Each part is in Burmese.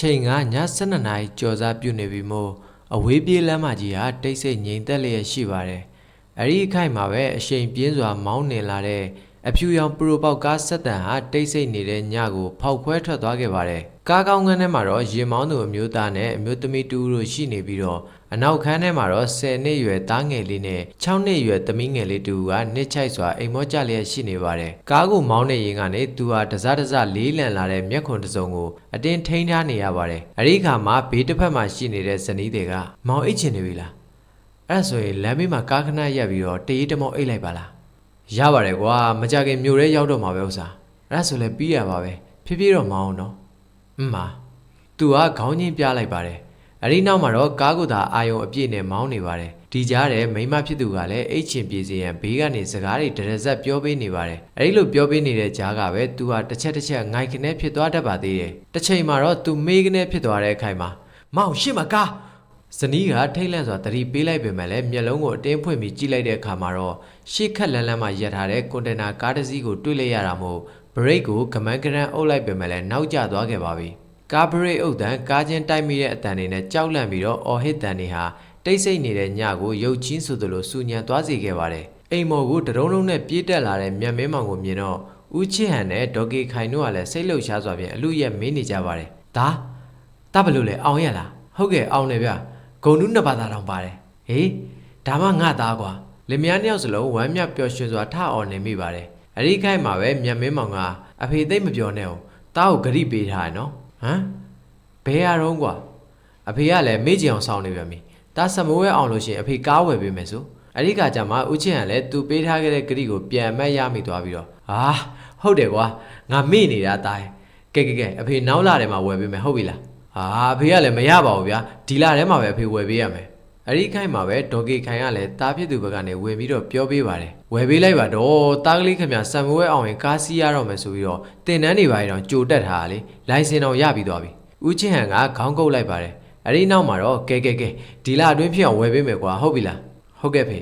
ချိန်ကည7:00နာရီကျော်စားပြုနေပြီမို့အဝေးပြေးလမ်းမကြီးဟာတိတ်ဆိတ်ငြိမ်သက်လျက်ရှိပါတယ်။အဲဒီအခိုက်မှာပဲအရှိန်ပြင်းစွာမောင်းနှင်လာတဲ့ အဖြူရောင်ပရိုပေါက်ကားဆက်တန်ဟာတိတ်ဆိတ်နေတဲ့ညကိုဖောက်ခွဲထွက်သွားခဲ့ပါတယ်။ကားကောင်းကန်းထဲမှာတော့ရင်မောင်းသူအမျိုးသားနဲ့အမျိုးသမီးတူတို့ရှိနေပြီးတော့အနောက်ခန်းထဲမှာတော့10နှစ်ရွယ်သားငယ်လေးနဲ့6နှစ်ရွယ်သမီးငယ်လေးတူကနှစ်ချိုက်စွာအိမ်မောကြလျက်ရှိနေပါတယ်။ကားကိုမောင်းနေရင်ကနေသူဟာတစားတစားလေးလံလာတဲ့မျက်ခွန်တစ်စုံကိုအတင်းထိန်းထားနေရပါတယ်။အဲဒီအခါမှာဘေးတစ်ဖက်မှာရှိနေတဲ့ဇနီးတွေကမောင်အိတ်ချင်နေပြီလား။အဲ့ဒါဆိုရင်လမ်းဘေးမှာကားခဏရပ်ပြီးတော့တရေတမောအိတ်လိုက်ပါလား။ ရပါတယ်ကွာမကြခင်မြို့ရဲရောက်တော့မှာပဲဥစားအဲ့ဒါဆိုလည်းပြီးရပါပဲဖြည်းဖြည်းတော့မအောင်တော့အင်းမသူကခေါင်းချင်းပြလိုက်ပါတယ်အဲ့ဒီနောက်မှာတော့ကားကိုသာအာယုံအပြည့်နဲ့မောင်းနေပါတယ်ဒီကြားထဲမိန်းမဖြစ်သူကလည်းအိတ်ချင်ပြေစီရန်ဘေးကနေစကားတွေတရဇက်ပြောပေးနေပါတယ်အဲ့ဒီလိုပြောပေးနေတဲ့ကြားကပဲသူဟာတစ်ချက်တစ်ချက်ငိုက်ခနဲဖြစ်သွားတတ်ပါသေးတယ်တစ်ချိန်မှာတော့သူမေးခနဲဖြစ်သွားတဲ့အခိုင်မှာမောင်ရှစ်မကား ဇနီးကထိတ်လန့်စွာတတိပေးလိုက်ပေမဲ့လည်းမျက်လုံးကိုအတင်းဖွင့်ပြီးကြည့်လိုက်တဲ့အခါမှာတော့ရှေ့ခက်လန်းလန်းမှရပ်ထားတဲ့ကွန်တိန်နာကားတစ်စီးကိုတွေ့လိုက်ရတာမို့ဘရိတ်ကိုကမန်းကရန်အုပ်လိုက်ပေမဲ့လည်းနောက်ကျသွားခဲ့ပါပြီ။ကားဘရိတ်အုပ်တန်ကားချင်းတိုက်မိတဲ့အတန်တွေနဲ့ကြောက်လန့်ပြီးတော့အော်ဟစ်တန်တွေဟာတိတ်ဆိတ်နေတဲ့ညကိုရုပ်ချင်းဆိုသလိုစူညံသွားစေခဲ့ပါတယ်။အိမ်မော်ကိုတရုံးလုံးနဲ့ပြေးတက်လာတဲ့မြတ်မင်းမောင်ကိုမြင်တော့ဦးချစ်ဟန်နဲ့ဒေါ်ကေခိုင်တို့ကလည်းစိတ်လှုပ်ရှားစွာဖြင့်အလူရက်မင်းနေကြပါတယ်။ဒါတာဘလို့လဲအောင်ရလားဟုတ်ကဲ့အောင်တယ်ဗျ ဂုံနုနှစ်ပါးသားတောင်ပါတယ်ဟေးဒါမှငါသားကွာလင်မယားနှစ်ယောက်စလုံးဝမ်းမြပျော်ရွှင်စွာထအော်နေမိပါတယ်အဲ့ဒီခိုက်မှာပဲမြတ်မင်းမောင်ကအဖေသိမ့်မပြောနဲ့အောင်တားကိုဂရိပေးထားရနော်ဟမ်ဘယ်ရတော့ကွာအဖေကလည်းမေ့ကြည့်အောင်စောင်းနေပြန်ပြီတားစမိုးဝဲအောင်လို့ရှရင်အဖေကားဝယ်ပေးမယ်ဆိုအဲ့ဒီကကြမှာဦးချင်းကလည်းသူပေးထားခဲ့တဲ့ဂရိကိုပြန်အမတ်ရမိသွားပြီးတော့ဟာဟုတ်တယ်ကွာငါမေ့နေတာတားကဲကဲကဲအဖေနောက်လာတယ်မှာဝယ်ပေးမယ်ဟုတ်ပြီလား ဟာအဖေကလည်းမရပါဘူးဗျာဒီလထဲမှာပဲအဖေဝယ်ပေးရမယ်အဲ့ဒီခိုင်မှာပဲဒေါ်ကေခိုင်ကလည်းတားဖြစ်သူဘက်ကနေဝယ်ပြီးတော့ပြောပေးပါတယ်ဝယ်ပေးလိုက်ပါတော့တားကလေးခင်ဗျာစံမွေးအောင်ရင်ကားစီးရတော့မယ်ဆိုပြီးတော့တင်တန်းတွေပါတော့ကြိုတက်ထားတာလေလိုင်စင်တော့ရပြီးသွားပြီဦးချင်းဟန်ကခေါင်းကုပ်လိုက်ပါတယ်အဲ့ဒီနောက်မှာတော့ကဲကဲကဲဒီလအတွင်းဖြစ်အောင်ဝယ်ပေးမယ်ကွာဟုတ်ပြီလားဟုတ်ကဲ့ဖေ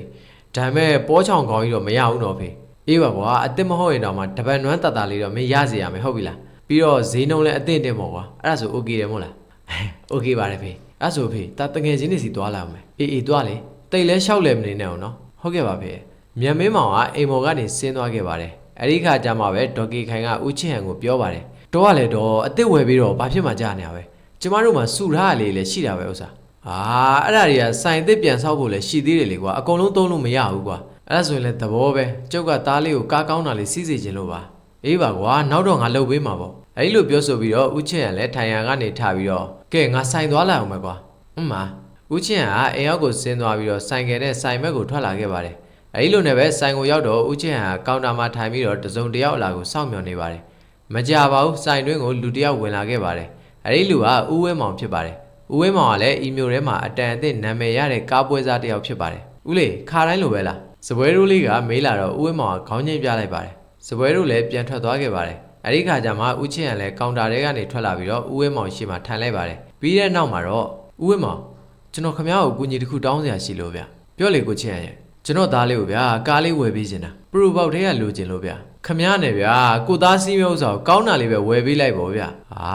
ဒါပေမဲ့ပေါ်ချောင်ကောင်းကြီးတော့မရဘူးတော့ဖေအေးပါကွာအစ်စ်မဟုတ်ရင်တော့မှတပတ်နွမ်းတတလေးတော့မင်းရစီရမယ်ဟုတ်ပြီလားပြီးတော့ဈေးနှုန်းလည်းအသင့်တင်ပေါ့ကွာအဲ့ဒါဆို okay တယ်မဟုတ်လား โอเคပါတယ်ဖေအဲ့ဆိုဖေတာတငယ်ချင်းတွေစီသွားလာအောင်မယ်အေးအေးသွားလေတိတ်လဲလျှောက်လဲမနေနဲ့အောင်နော်ဟုတ်ကဲ့ပါဖေမြန်မင်းမောင်ကအိမ်မော်ကနေဆင်းသွားခဲ့ပါတယ်အဲ့ဒီခါကျမှပဲဒေါ်ကီခိုင်ကဦးချင်းဟန်ကိုပြောပါတယ်တော့ကလည်းတော့အစ်စ်ဝယ်ပြီးတော့ဘာဖြစ်မှကြားနေရပဲကျမတို့မှစုထားရလေးလည်းရှိတာပဲဥစ္စာအာအဲ့ဒါတွေကစိုင်သစ်ပြန်ဆောက်ဖို့လည်းရှိသေးတယ်လေကွာအကုန်လုံးသုံးလို့မရဘူးကွာအဲ့ဒါဆိုရင်လည်းသဘောပဲကျုပ်ကသားလေးကိုကားကောင်းတာလေးစီးစေခြင်းလို့ပါ အေးပါကွာနောက်တော့ငါလှုပ်ပေးမှာပေါ့အဲ့လိုပြောဆိုပြီးတော့ဦးချင်းကလည်းထိုင်ရန်ကနေထပြီးတော့ ကဲငါဆိုင်သွားလိုက်အောင်ပဲကွာအမှဦးချင်းကအိမ်ရောက်ကိုဆင်းသွားပြီးတော့ဆိုင်ကယ်နဲ့ဆိုင်ဘက်ကိုထွက်လာခဲ့ပါတယ်အဲ့လိုနဲ့ပဲဆိုင်ကိုရောက်တော့ဦးချင်းကကောင်တာမှာထိုင်ပြီးတော့တစုံတစ်ယောက်အလာကိုစောင့်မျှော်နေပါတယ်မကြပါဘူးဆိုင်တွင်းကိုလူတစ်ယောက်ဝင်လာခဲ့ပါတယ်အဲ့ဒီလူကဦးဝဲမောင်ဖြစ်ပါတယ်ဦးဝဲမောင်ကလည်းအီမျိုးထဲမှာအတန်အသင့်နာမည်ရတဲ့ကားပွဲစားတစ်ယောက်ဖြစ်ပါတယ်ဦးလေးခါတိုင်းလိုပဲလားစပွဲရိုးလေးကမေးလာတော့ဦးဝဲမောင်ကခေါင်းချင်းပြလိုက်ပါတယ်စပွဲတို့လည်းပြန်ထွက်သွားခဲ့ပါတယ်။ အဲဒီခါကျမှဦးချင်းရန်လည်းကောင်တာထဲကနေထွက်လာပြီးတော့ဦးဝဲမောင်ရှိမှထိုင်လိုက်ပါတယ်။ပြီးတဲ့နောက်မှာတော့ဦးဝဲမောင်ကျွန်တော်ခမ ्या ကိုအကူအညီတစ်ခုတောင်းစရာရှိလို့ဗျ။ပြောလေကိုချင်းရန်ရဲ့ကျွန်တော်သားလေးကိုဗျာကားလေးဝယ်ပေးချင်တာပရိုပေါက်ထဲကလိုချင်လို့ဗျ။ခမ ्या နဲ့ဗျာကိုသားစီးမျိုးဥစ္စာကိုကောင်းတာလေးပဲဝယ်ပေးလိုက်ပေါ့ဗျာ။ဟာ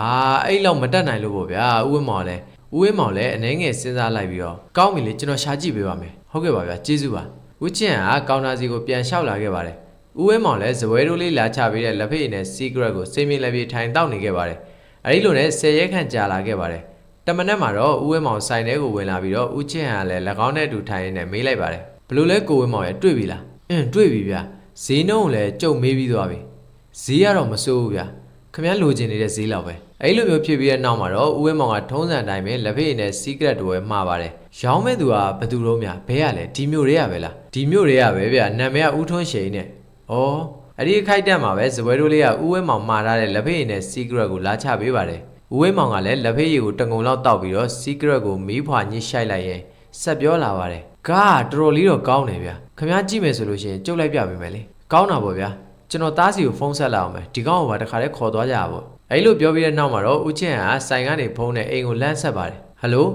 အဲ့လောက်မတက်နိုင်လို့ပေါ့ဗျာဦးဝဲမောင်လည်းဦးဝဲမောင်လည်းအနေငယ်စဉ်းစားလိုက်ပြီးတော့ကောင်းပြီလေကျွန်တော်ရှာကြည့်ပေးပါမယ်။ဟုတ်ကဲ့ပါဗျာကျေးဇူးပါ။ဦးချင်းကကောင်တာစီကိုပြန်လျှောက်လာခဲ့ပါတယ်။ ဦးဝဲမောင်လည်းဇပွဲတို့လေးလာချပေးတဲ့လက်ဖေးနဲ့ secret ကိုစိတ်မြင်လက်ပြေထိုင်တောက်နေခဲ့ပါတယ်။အဲဒီလိုနဲ့10ရက်ခန့်ကြာလာခဲ့ပါတယ်။တမနက်မှာတော့ဦးဝဲမောင်ဆိုင်ထဲကိုဝင်လာပြီးတော့ဦးချင်းဟန်လည်း၎င်းနဲ့အတူထိုင်ရင်းနဲ့မေးလိုက်ပါတယ်။ဘလို့လဲကိုဝဲမောင်ရဲ့တွေ့ပြီလား။အင်းတွေ့ပြီဗျ။ဈေးနှုန်းကိုလည်းကြုံမေးပြီးသွားပြီ။ဈေးကတော့မစိုးဘူးဗျ။ခမည်းလိုချင်နေတဲ့ဈေးလောက်ပဲ။အဲဒီလိုမျိုးဖြစ်ပြီးတဲ့နောက်မှာတော့ဦးဝဲမောင်ကထုံးစံအတိုင်းပဲလက်ဖေးနဲ့ secret တွေမှားပါတယ်။ရောင်းမဲ့သူကဘယ်သူတော့များဘဲရလဲဒီမျိုးတွေကပဲလား။ဒီမျိုးတွေကပဲဗျ။နာမည်ကဦးထွန်းရှိန်နဲ့။ ဩအဲ့ဒီအခိုက်တက်မှာပဲဇပွဲတို့လေးကဦးဝဲမောင်မှာထားတဲ့လက်ဖေးရည်နဲ့ secret ကိုလာချပေးပါတယ်။ဦးဝဲမောင်ကလည်းလက်ဖေးရည်ကိုတငုံလောက်တောက်ပြီးတော့ secret ကိုမီးဖွာညှိရှိုက်လိုက်ရင်ဆက်ပြောလာပါတယ်။ကားကတော်တော်လေးတော့ကောင်းတယ်ဗျ။ခင်ဗျားကြည့်မယ်ဆိုလို့ရှိရင်ကြုတ်လိုက်ပြပေးမယ်လေ။ကောင်းတာပေါ့ဗျာ။ကျွန်တော်သားစီကိုဖုန်းဆက်လာအောင်မယ်။ဒီကောင်ကပါတခါတည်းခေါ်သွားကြတာပေါ့။အဲ့လိုပြောပြီးတဲ့နောက်မှာတော့ဦးချင်းကဆိုင်ကနေဖုန်းနဲ့အိမ်ကိုလမ်းဆက်ပါတယ်။ဟယ်လို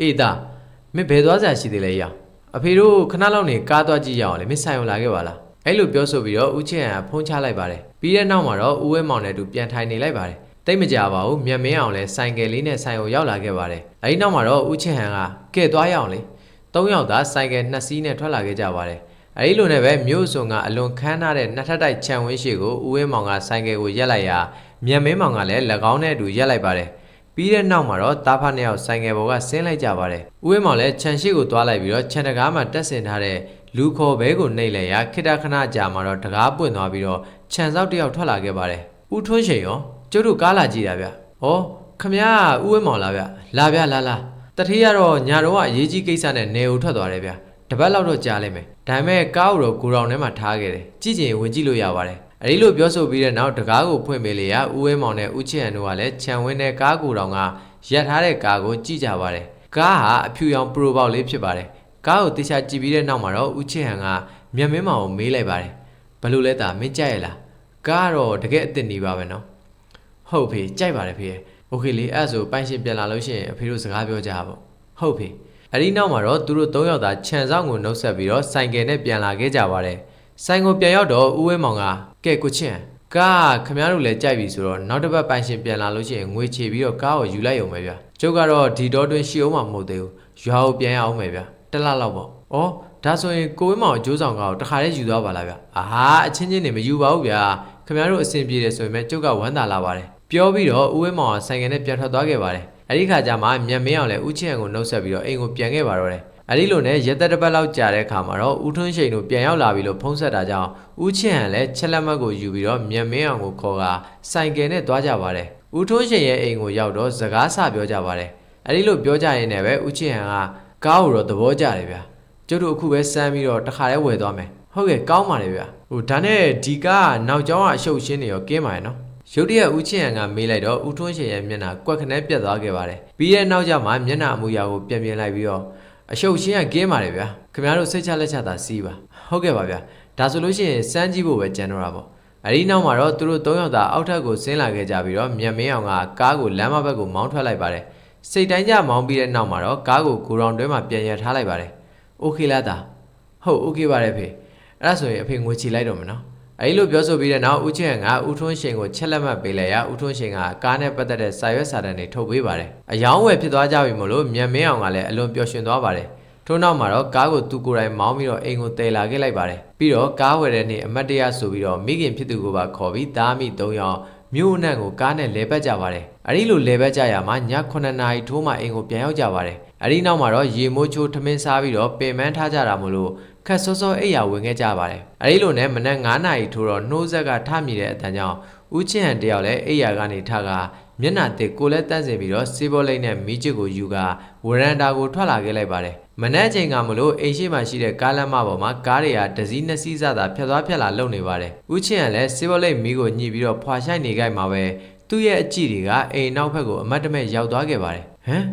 အေးသားမင်းဘယ်သွားစရာရှိသေးလဲရ။အဖေတို့ခဏလောက်နေကားသွားကြည့်ရအောင်လေမင်းဆိုင်ကိုလာခဲ့ပါလား။ အဲ့လိုပြောဆိုပြီးတော့ဦးချင်းကဖုန်းချလိုက်ပါတယ်။ပြီးတဲ့နောက်မှာတော့ဦးဝဲမောင်နဲ့အတူပြန်ထိုင်နေလိုက်ပါတယ်။တိတ်မကြပါဘူးမြတ်မင်းအောင်လဲဆိုင်ကယ်လေးနဲ့ဆိုင်ကိုရောက်လာခဲ့ပါတယ်အဲဒီနောက်မှာတော့ဦးချစ်ဟန်ကကဲသွားရအောင်လေသုံးယောက်သာဆိုင်ကယ်နှစ်စီးနဲ့ထွက်လာခဲ့ကြပါတယ်အဲဒီလိုနဲ့ပဲမြို့စုံကအလွန်ခမ်းနားတဲ့နှစ်ထပ်တိုက်ခြံဝင်းရှိကိုဦးဝင်းမောင်ကဆိုင်ကယ်ကိုရက်လိုက်ရာမြတ်မင်းမောင်ကလည်း၎င်းနဲ့အတူရက်လိုက်ပါတယ်ပြီးတဲ့နောက်မှာတော့တားဖနှစ်ယောက်ဆိုင်ကယ်ပေါ်ကဆင်းလိုက်ကြပါတယ်ဦးဝင်းမောင်လည်းခြံရှိကိုသွားလိုက်ပြီးတော့ခြံတကားမှာတက်ဆင်ထားတဲ့ လူခေါ်ဘဲကိုနှိပ်လိုက်ရာခိတခဏကြာမှာတော့တကားပွင့်သွားပြီးတော့ခြံစောက်တစ်ယောက်ထွက်လာခဲ့ပါတယ်ဦးထွန်းရှိန်ရောကျုပ်တို့ကားလာကြည့်တာဗျ။ဩခမရဦးဝင်းမောင်လားဗျ။လာဗျလာလာတတိယတော့ညာတော့အရေးကြီးကိစ္စနဲ့နေဦးထွက်သွားတယ်ဗျ။တပတ်လောက်တော့ကြာလိမ့်မယ်။ဒါပေမဲ့ကားကိုတော့ကိုရောင်ထဲမှာထားခဲ့တယ်။ကြည့်ချင်ဝင်ကြည့်လို့ရပါတယ်။အဲဒီလိုပြောဆိုပြီးတဲ့နောက်တကားကိုဖွင့်ပေးလေရဦးဝင်းမောင်နဲ့ဦးချစ်ဟန်တို့ကလည်းခြံဝင်းတဲ့ကားကိုတောင်ကရက်ထားတဲ့ကားကိုကြည့်ကြပါတယ်။ကားဟာအဖြူရောင်ပရိုပေါက်လေးဖြစ်ပါတယ်။ ကားကိုတေချာကြည့်ပြီးတဲ့နောက်မှာတော့ဦးချစ်ဟန်ကမျက်မင်းမောင်ကိုမေးလိုက်ပါတယ်။ဘလို့လဲတာမင်းကြိုက်ရလား။ကားကတော့တကယ်အစ်စ်နေပါပဲနော်။ ဟုတ်ဖေကြိုက်ပါတယ်ဖေโอเคလေအဲ့ဒါဆိုပိုင်ရှင်ပြန်လာလို့ရှိရင်အဖေတို့စကားပြောကြပါဟုတ်ဖေအဲ့ဒီနောက်မှာတော့သူတို့၃ယောက်သာခြံဆောင်ကိုနှုတ်ဆက်ပြီးတော့ဆိုင်ကယ်နဲ့ပြန်လာခဲ့ကြပါတယ်ဆိုင်ကိုပြန်ရောက်တော့ဦးဝင်းမောင်ကကဲကိုချင်းကားခမရတို့လည်းကြိုက်ပြီဆိုတော့နောက်တစ်ပတ်ပိုင်ရှင်ပြန်လာလို့ရှိရင်ငွေချေပြီးတော့ကားကိုယူလိုက်ရုံပဲဗျကျုပ်ကတော့ဒီတော့တွင်ရှိအောင်မှမဟုတ်သေးဘူးရွာကိုပြန်ရအောင်ပဲဗျ တစ်လလောက်ပေါ့ဩဒါဆိုရင်ကိုဝင်းမောင်အကျိုးဆောင်ကားကိုတခါတည်းယူသွားပါလားဗျအာဟာအချင်းချင်းနေမယူပါဘူးဗျခမရတို့အဆင်ပြေတယ်ဆိုရင်ပဲကျုပ်ကဝမ်းသာလာပါတယ်ပြောပြီးတော့ဦးဝင်းမောင်ကဆိုင်ကယ်နဲ့ပြန်ထွက်သွားခဲ့ပါတယ်။အဲဒီခါကျမှမြတ်မင်းအောင်လည်းဦးချစ်ဟန်ကိုနှုတ်ဆက်ပြီးတော့အိမ်ကိုပြန်ခဲ့ပါတော့တယ်။အဲဒီလိုနဲ့ရက်သက်တစ်ပတ်လောက်ကြာတဲ့အခါမှာတော့ဦးထွန်းရှိန်တို့ပြန်ရောက်လာပြီလို့ဖုံးဆက်တာကြောင့်ဦးချစ်ဟန်လည်းချက်လက်မှတ်ကိုယူပြီးတော့မြတ်မင်းအောင်ကိုခေါ်ကဆိုင်ကယ်နဲ့သွားကြပါတယ်။ဦးထွန်းရှိန်ရဲ့အိမ်ကိုရောက်တော့စကားဆပြောကြပါတယ်။အဲဒီလိုပြောကြရင်းနဲ့ပဲဦးချစ်ဟန်က ကားကိုတော့သဘောကျတယ်ဗျာ။ကျုပ်တို့အခုပဲစမ်းပြီးတော့တခါတည်းဝယ်သွားမယ်။ဟုတ်ကဲ့ကောင်းပါလေဗျာ။ဟိုဒါနဲ့ဒီကားကနောက်ကျောင်းကအရှုပ်ရှင်းနေရောကင်းပါရဲ့နော်။ရုတ်တရက်ဦးချစ်ရန်ကမေးလိုက်တော့ဦးထွန်းရှင်ရဲ့မျက်နှာကွက်ခနဲပြတ်သွားခဲ့ပါတယ်။ပြီးတဲ့နောက်ကျမှမျက်နှာအမူအရာကိုပြန်ပြင်လိုက်ပြီးတော့အရှုပ်ရှင်းကကင်းပါတယ်ဗျာ။ခင်ဗျားတို့စိတ်ချလက်ချသာစီးပါ။ဟုတ်ကဲ့ပါဗျာ။ဒါဆိုလို့ရှိရင်စမ်းကြည့်ဖို့ပဲကြံတော့တာပေါ့။အဲဒီနောက်မှာတော့သူတို့၃ယောက်သာအောက်ထပ်ကိုဆင်းလာခဲ့ကြပြီးတော့မြတ်မင်းအောင်ကကားကိုလမ်းမဘက်ကိုမောင်းထွက်လိုက်ပါတယ်။ စိတ်တိုင်းကြမောင်းပြီးတဲ့နောက်မှာတော့ကားကိုဂိုဒေါင်တွဲမှာပြန်ရထားလိုက်ပါတယ်။ Okay လားတာ။ဟုတ် Okay ပါတယ်ဖေ။အဲ့ဒါဆိုရင်အဖေငွေချီလိုက်တော့မယ်နော်။အဲဒီလိုပြောဆိုပြီးတဲ့နောက်ဦးချင်ကဦးထွန်းရှင်ကိုချက်လက်မှတ်ပေးလိုက်ရဦးထွန်းရှင်ကကားနဲ့ပတ်သက်တဲ့စာရွက်စာတမ်းတွေထုတ်ပေးပါတယ်။အယောင်းဝယ်ဖြစ်သွားကြပြီမို့လို့မြန်မင်းအောင်ကလည်းအလွန်ပျော်ရွှင်သွားပါတယ်။ထို့နောက်မှာတော့ကားကိုသူကိုယ်တိုင်မောင်းပြီးတော့အိမ်ကိုတည်လာခဲ့လိုက်ပါတယ်။ပြီးတော့ကားဝယ်တဲ့နေ့အမတ်တရားဆိုပြီးတော့မိခင်ဖြစ်သူကိုပါခေါ်ပြီးသားမိ၃ယောက် မြို့အနှံ့ကိုကားနဲ့လဲပတ်ကြပါတယ်။အဲဒီလိုလဲပတ်ကြရမှာည9နာရီထိုးမှအိမ်ကိုပြန်ရောက်ကြပါတယ်။အဲဒီနောက်မှာတော့ရေမိုးချိုးထမင်းစားပြီးတော့ပင်ပန်းထားကြတာမို့လို့ခက်စောစောအိပ်ယာဝင်ခဲ့ကြပါတယ်။အဲဒီလိုနဲ့မနက်9နာရီထိုးတော့နှိုးဆက်ကထမြည်တဲ့အတန်းကြောင့်ဦးချင်းဟန်တယောက်လည်းအိပ်ယာကနေထက မျက်နှာတစ်ကိုလည်းတန့်စင်ပြီးတော့စေးဘောလိမ့်နဲ့မီးချစ်ကိုယူကဝရန်တာကိုထွက်လာခဲ့လိုက်ပါတယ်။မနက်ချိန်ကမလို့အိမ်ရှိမှရှိတဲ့ကားလမ်းမပေါ်မှာကားတွေကတစည်းနှစ်စီးစသာဖြတ်သွားဖြတ်လာလုံနေပါတယ်။ဦးချင်းဟန်လည်းစေးဘောလိမ့်မီးကိုညှိပြီးတော့ဖွာရှိုက်နေကြမှာပဲသူ့ရဲ့အကြည့်တွေကအိမ်နောက်ဘက်ကိုအမတ်တမဲ့ရောက်သွားခဲ့ပါတယ်။ဟမ်